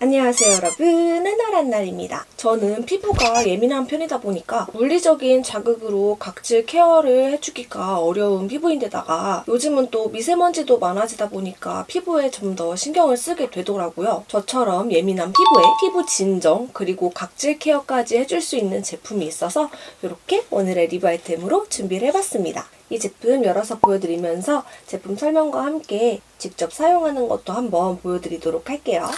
안녕하세요 여러분 은하란 날입니다. 저는 피부가 예민한 편이다 보니까 물리적인 자극으로 각질 케어를 해주기가 어려운 피부인데다가 요즘은 또 미세먼지도 많아지다 보니까 피부에 좀 더 신경을 쓰게 되더라고요. 저처럼 예민한 피부에 피부 진정 그리고 각질 케어까지 해줄 수 있는 제품이 있어서 이렇게 오늘의 리뷰 아이템으로 준비를 해봤습니다. 이 제품 열어서 보여드리면서 제품 설명과 함께 직접 사용하는 것도 한번 보여드리도록 할게요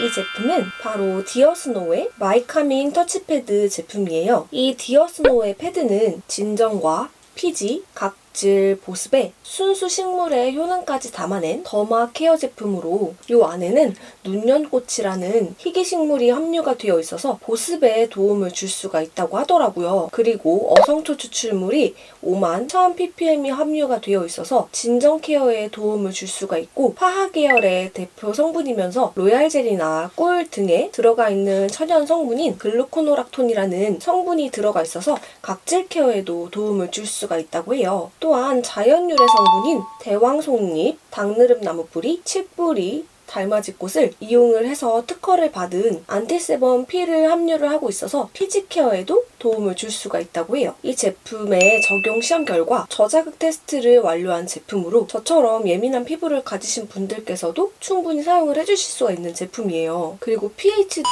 이 제품은 바로 디어스노의 마이카밍 터치패드 제품이에요. 이 디어스노의 패드는 진정과 피지, 각 질, 보습에 순수 식물의 효능까지 담아낸 더마 케어 제품으로 이 안에는 눈연꽃이라는 희귀식물이 함유가 되어 있어서 보습에 도움을 줄 수가 있다고 하더라고요. 그리고 어성초 추출물이 5만 1000 ppm이 함유가 되어 있어서 진정 케어에 도움을 줄 수가 있고 파하 계열의 대표 성분이면서 로얄 젤이나 꿀 등에 들어가 있는 천연 성분인 글루코노락톤이라는 성분이 들어가 있어서 각질 케어에도 도움을 줄 수가 있다고 해요. 또한 자연 유래 성분인 대왕송잎, 당느릅 나무 뿌리, 칡뿌리, 달맞이꽃을 이용을 해서 특허를 받은 안티세범 P를 함유를 하고 있어서 피지 케어에도 도움을 줄 수가 있다고 해요. 이 제품의 적용 시험 결과 저자극 테스트를 완료한 제품으로 저처럼 예민한 피부를 가지신 분들께서도 충분히 사용을 해주실 수가 있는 제품이에요. 그리고 pH도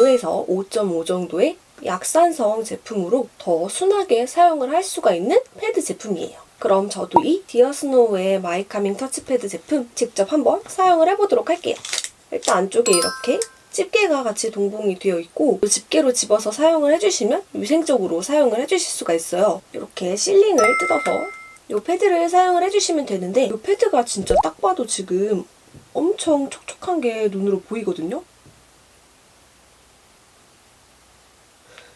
5에서 5.5 정도의 약산성 제품으로 더 순하게 사용을 할 수가 있는 패드 제품이에요. 그럼 저도 이 디어스노우의 마이카밍 터치패드 제품 직접 한번 사용을 해보도록 할게요. 일단 안쪽에 이렇게 집게가 같이 동봉이 되어 있고 이 집게로 집어서 사용을 해주시면 위생적으로 사용을 해주실 수가 있어요. 이렇게 실링을 뜯어서 이 패드를 사용을 해주시면 되는데 이 패드가 진짜 딱 봐도 지금 엄청 촉촉한 게 눈으로 보이거든요.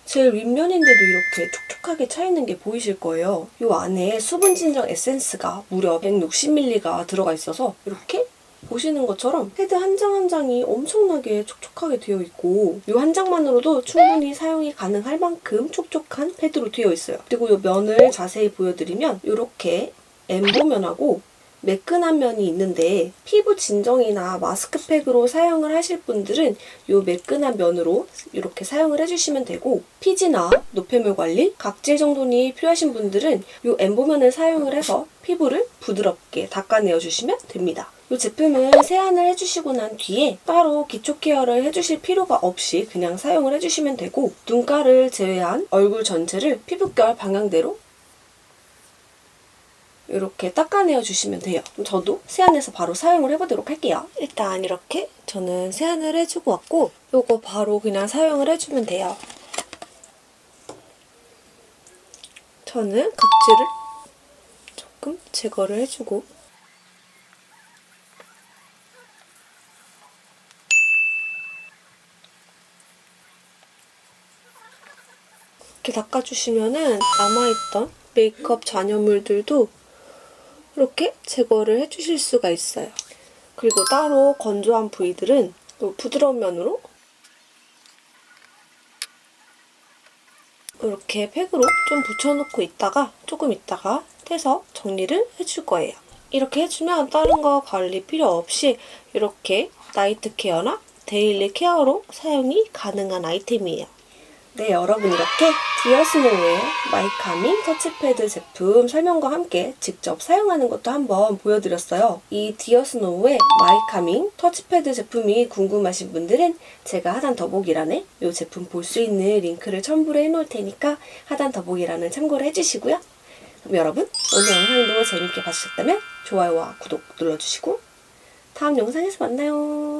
제일 윗면인데도 이렇게 촉촉 하게 차있는 게 보이실 거예요. 이 안에 수분 진정 에센스가 무려 160ml가 들어가 있어서 이렇게 보시는 것처럼 패드 한 장 한 장이 엄청나게 촉촉하게 되어 있고 이 한 장만으로도 충분히 사용이 가능할 만큼 촉촉한 패드로 되어 있어요. 그리고 이 면을 자세히 보여드리면 이렇게 엠보면하고 매끈한 면이 있는데 피부 진정이나 마스크팩으로 사용을 하실 분들은 이 매끈한 면으로 이렇게 사용을 해주시면 되고 피지나 노폐물 관리, 각질 정돈이 필요하신 분들은 이 엠보면을 사용을 해서 피부를 부드럽게 닦아내어 주시면 됩니다. 이 제품은 세안을 해주시고 난 뒤에 따로 기초 케어를 해주실 필요가 없이 그냥 사용을 해주시면 되고 눈가를 제외한 얼굴 전체를 피부결 방향대로 이렇게 닦아내어 주시면 돼요. 저도 세안해서 바로 사용을 해보도록 할게요. 일단 이렇게 저는 세안을 해주고 왔고 이거 바로 그냥 사용을 해주면 돼요. 저는 각질을 조금 제거를 해주고 이렇게 닦아주시면은 남아있던 메이크업 잔여물들도 이렇게 제거를 해주실 수가 있어요. 그리고 따로 건조한 부위들은 또 부드러운 면으로 이렇게 팩으로 좀 붙여놓고 있다가 조금 있다가 떼서 정리를 해줄 거예요. 이렇게 해주면 다른 거 관리 필요 없이 이렇게 나이트 케어나 데일리 케어로 사용이 가능한 아이템이에요. 네, 여러분 이렇게 디어스노의 마이카밍 터치패드 제품 설명과 함께 직접 사용하는 것도 한번 보여드렸어요. 이 디어스노의 마이카밍 터치패드 제품이 궁금하신 분들은 제가 하단 더보기란에 이 제품 볼 수 있는 링크를 첨부를 해놓을 테니까 하단 더보기란을 참고를 해주시고요. 그럼 여러분 오늘 영상도 재밌게 봐주셨다면 좋아요와 구독 눌러주시고 다음 영상에서 만나요.